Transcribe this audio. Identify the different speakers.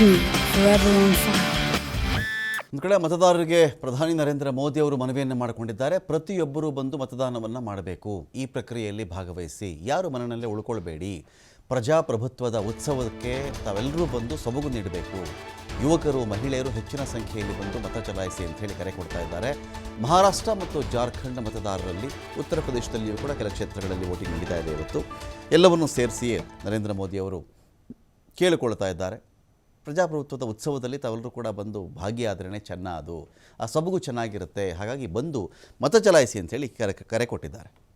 Speaker 1: ಒಂದು ಕಡೆ ಮತದಾರರಿಗೆ ಪ್ರಧಾನಿ ನರೇಂದ್ರ ಮೋದಿ ಅವರು ಮನವಿಯನ್ನು ಮಾಡಿಕೊಂಡಿದ್ದಾರೆ. ಪ್ರತಿಯೊಬ್ಬರೂ ಬಂದು ಮತದಾನವನ್ನು ಮಾಡಬೇಕು. ಈ ಪ್ರಕ್ರಿಯೆಯಲ್ಲಿ ಭಾಗವಹಿಸಿ. ಯಾರು ಮನನಲ್ಲೇ ಉಳ್ಕೊಳ್ಬೇಡಿ. ಪ್ರಜಾಪ್ರಭುತ್ವದ ಉತ್ಸವಕ್ಕೆ ತಾವೆಲ್ಲರೂ ಬಂದು ಸೊಬಗು ನೀಡಬೇಕು. ಯುವಕರು, ಮಹಿಳೆಯರು ಹೆಚ್ಚಿನ ಸಂಖ್ಯೆಯಲ್ಲಿ ಬಂದು ಮತ ಚಲಾಯಿಸಿ ಅಂತ ಹೇಳಿ ಕರೆ ಕೊಡ್ತಾ ಇದ್ದಾರೆ. ಮಹಾರಾಷ್ಟ್ರ ಮತ್ತು ಜಾರ್ಖಂಡ್ ಮತದಾರರಲ್ಲಿ ಉತ್ತರ ಪ್ರದೇಶದಲ್ಲಿಯೂ ಕೂಡ ಕೆಲ ಕ್ಷೇತ್ರಗಳಲ್ಲಿ ವೋಟಿಂಗ್ ನಡೀತಾ ಇದೆ ಇವತ್ತು ಎಲ್ಲವನ್ನೂ ಸೇರಿಸಿಯೇ ನರೇಂದ್ರ ಮೋದಿ ಅವರು ಕೇಳಿಕೊಳ್ತಾ ಇದ್ದಾರೆ. ಪ್ರಜಾಪ್ರಭುತ್ವದ ಉತ್ಸವದಲ್ಲಿ ತಾವೆಲ್ಲರೂ ಕೂಡ ಬಂದು ಭಾಗಿಯಾದ್ರೇ ಚೆನ್ನ ಅದು. ಆ ಸೊಬಗು ಚೆನ್ನಾಗಿರುತ್ತೆ. ಹಾಗಾಗಿ ಬಂದು ಮತ ಚಲಾಯಿಸಿ ಅಂತೇಳಿ ಕರೆ ಕರೆ ಕೊಟ್ಟಿದ್ದಾರೆ.